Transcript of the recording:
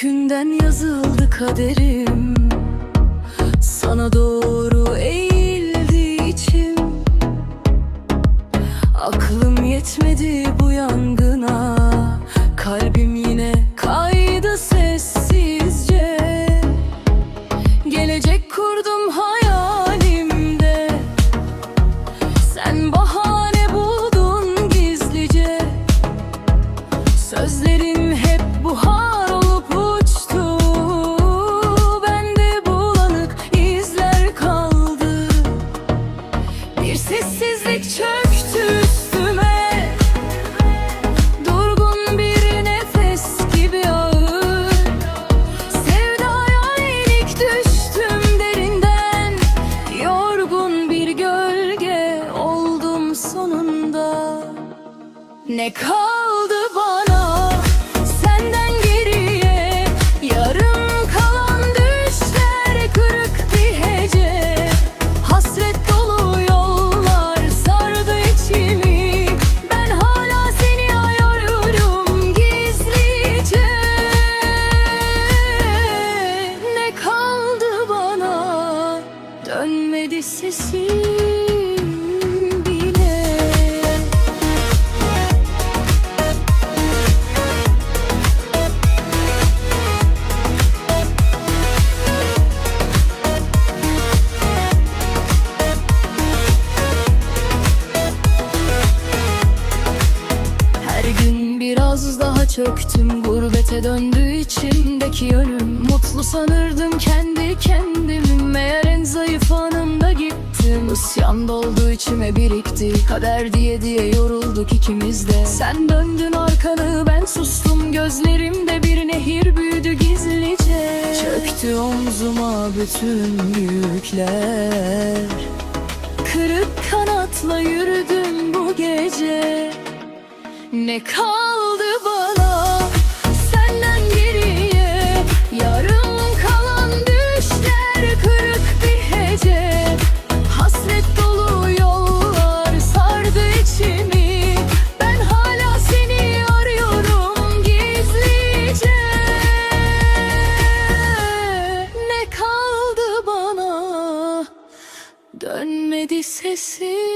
Günden yazıldı kaderim. Sana doğru eğildi içim. Aklım yetmedi gölge oldum sonunda. Ne kaldı bana Her gün biraz daha çöktüm Gurbete döndü içimdeki yönüm. Mutlu sanırdım kendi Isyan doldu içime birikti. Kader diye diye yorulduk ikimiz de. Sen döndün arkanı ben sustum. Gözlerimde bir nehir büyüdü gizlice. Çöktü omzuma bütün yükler. Kırık kanatla yürüdüm bu gece. Ne kaldı sessiz